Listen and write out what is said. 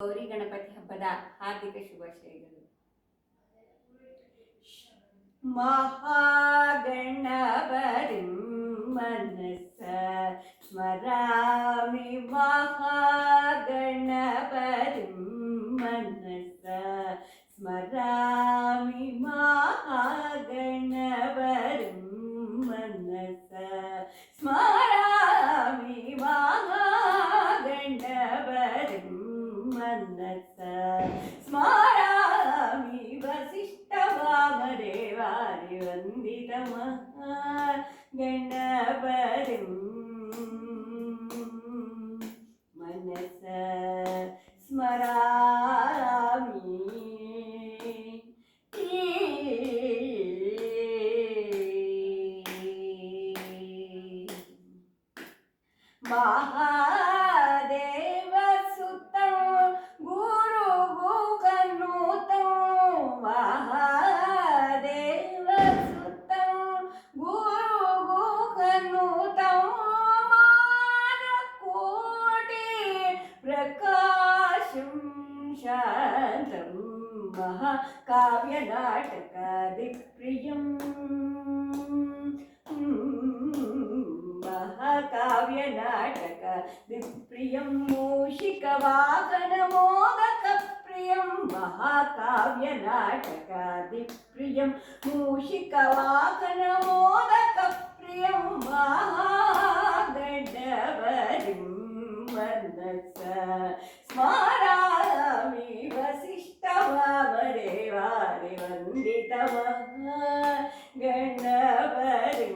ಗೌರಿ ಗಣಪತಿ ಹಬ್ಬದ ಹಾರ್ದಿಕ ಶುಭಾಶಯಗಳು ಮಹಾಗಣಪತಿಂ ಮನಸ ಸ್ಮರಾಮಿ ಮಹಾಗಣಪತಿಂ ಮನಸ ಸ್ಮರಾಮಿ ಮಹಾಗಣಪತಿಂ സ്മരാമി വസിഷ്ഠവാമദേവാരി വന്ദിതമ ഗണപരും മനസ സ്മരാമി മഹാ शान्तं महाकाव्यनाटकादिप्रियम् महाकाव्यनाटकादिप्रियं मूषिकवाकनमोदकप्रियं महाकाव्यनाटकादिप्रियं मूषिकवाकनमोदकप्रियं महागडवरिं वन्दस स्वा ಪುಂಡಿತವ ಗಣಪತಿ